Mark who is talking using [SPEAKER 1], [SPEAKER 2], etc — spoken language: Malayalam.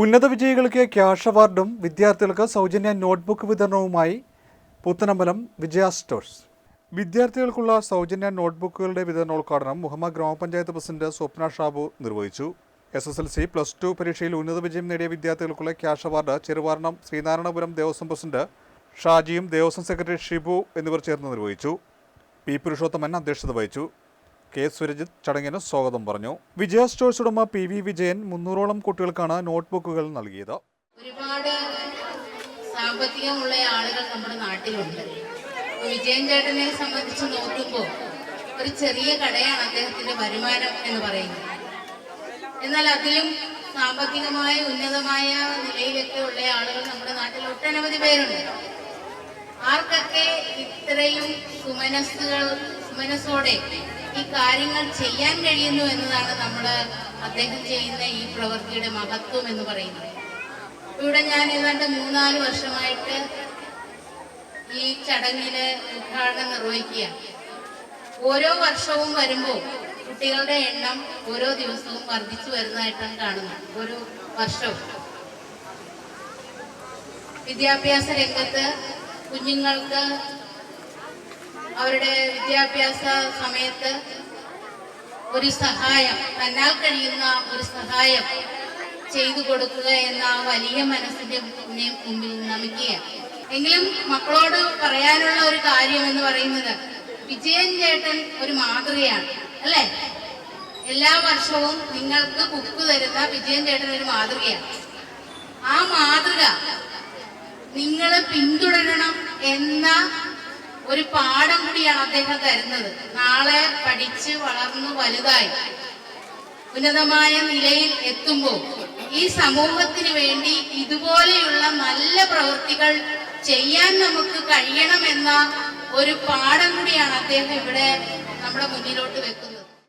[SPEAKER 1] ഉന്നത വിജയികൾക്ക് ക്യാഷ് അവാർഡും വിദ്യാർത്ഥികൾക്ക് സൗജന്യ നോട്ട്ബുക്ക് വിതരണവുമായി പുത്തനമ്പലം വിജയ സ്റ്റോഴ്സ് വിദ്യാർത്ഥികൾക്കുള്ള സൗജന്യ നോട്ട്ബുക്കുകളുടെ വിതരണോദ്ഘാടനം മുഹമ്മദ് ഗ്രാമപഞ്ചായത്ത് പ്രസിഡന്റ് സ്വപ്ന ഷാബു നിർവഹിച്ചു. S S L C plus two പരീക്ഷയിൽ ഉന്നത വിജയം നേടിയ വിദ്യാർത്ഥികൾക്കുള്ള cash award Cheruvaranam Sreenarayanapuram Devaswom president ഷാജിയും Devaswom secretary Shibu എന്നിവർ ചേർന്ന് നിർവഹിച്ചു. പി പുരുഷോത്തമൻ അധ്യക്ഷത വഹിച്ചു. കെ സുരജിത്ത് ചടങ്ങിന് സ്വാഗതം പറഞ്ഞു. വിജയ സ്റ്റോഴ്സ് ഉടമ പി വി വിജയൻ മുന്നൂറോളം കുട്ടികൾക്കാണ് നോട്ട്ബുക്കുകൾ നൽകിയത്.
[SPEAKER 2] ഒരുപാട് സാമ്പത്തികമുള്ള ആളുകൾ നമ്മുടെ നാട്ടിലുണ്ട്. വിജയൻ ചേട്ടനെ സംബന്ധിച്ച് നോക്കുമ്പോൾ ഒരു ചെറിയ കടയാണ് അദ്ദേഹത്തിന്റെ വരുമാനം എന്ന് പറയുന്നത്. എന്നാൽ അതിലും സാമ്പത്തികമായ ഉന്നതമായ നിലയിലൊക്കെ ഉള്ള ആളുകൾ നമ്മുടെ നാട്ടിൽ ഒട്ടനവധി പേരുണ്ട്. ആർക്കൊക്കെ ഇത്രയും സുമനസ്സുകൾ സുമനസ്സോടെ ഈ കാര്യങ്ങൾ ചെയ്യാൻ കഴിയുന്നു എന്നതാണ് നമ്മൾ അദ്ദേഹം ചെയ്യുന്ന ഈ പ്രവൃത്തിയുടെ മഹത്വം എന്ന് പറയുന്നത്. ഇവിടെ ഞാൻ ഏതാണ്ട് മൂന്നാൽ വർഷമായിട്ട് ഈ ചടങ്ങിൽ ഉദ്ഘാടനം നിർവഹിക്കുക ഓരോ വർഷവും വരുമ്പോൾ കുട്ടികളുടെ എണ്ണം ഓരോ ദിവസവും വർദ്ധിച്ചു വരുന്നതായിട്ടാണ് കാണുന്നത്. ഓരോ വർഷവും. വിദ്യാഭ്യാസ രംഗത്ത് കുഞ്ഞുങ്ങൾക്ക് അവരുടെ വിദ്യാഭ്യാസ സമയത്ത് ഒരു സഹായം തന്നാൽ കഴിയുന്ന ഒരു സഹായം ചെയ്തു കൊടുക്കുക എന്ന വലിയ മനസ്സിന്റെ മുമ്പിൽ നമുക്കുകയാണ്. എങ്കിലും മക്കളോട് പറയാനുള്ള ഒരു കാര്യം എന്ന് പറയുന്നത് വിജയൻ ചേട്ടൻ ഒരു മാതൃകയാണ് അല്ലേ? എല്ലാ വർഷവും നിങ്ങൾക്ക് ബുക്ക് തരുന്ന വിജയൻ ചേട്ടൻ ഒരു മാതൃകയാണ്. ആ മാതൃക നിങ്ങൾ പിന്തുടരണം എന്ന ഒരു പാഠം കൂടിയാണ് അദ്ദേഹം തരുന്നത്. നാളെ പഠിച്ച് വളർന്നു വലുതായി. ഉന്നതമായ നിലയിൽ എത്തുമ്പോൾ ഈ സമൂഹത്തിന് വേണ്ടി ഇതുപോലെയുള്ള നല്ല പ്രവൃത്തികൾ ചെയ്യാൻ നമുക്ക് കഴിയണമെന്ന ഒരു പാഠം കൂടിയാണ് അദ്ദേഹം ഇവിടെ നമ്മുടെ മുന്നിലോട്ട് വെക്കുന്നത്.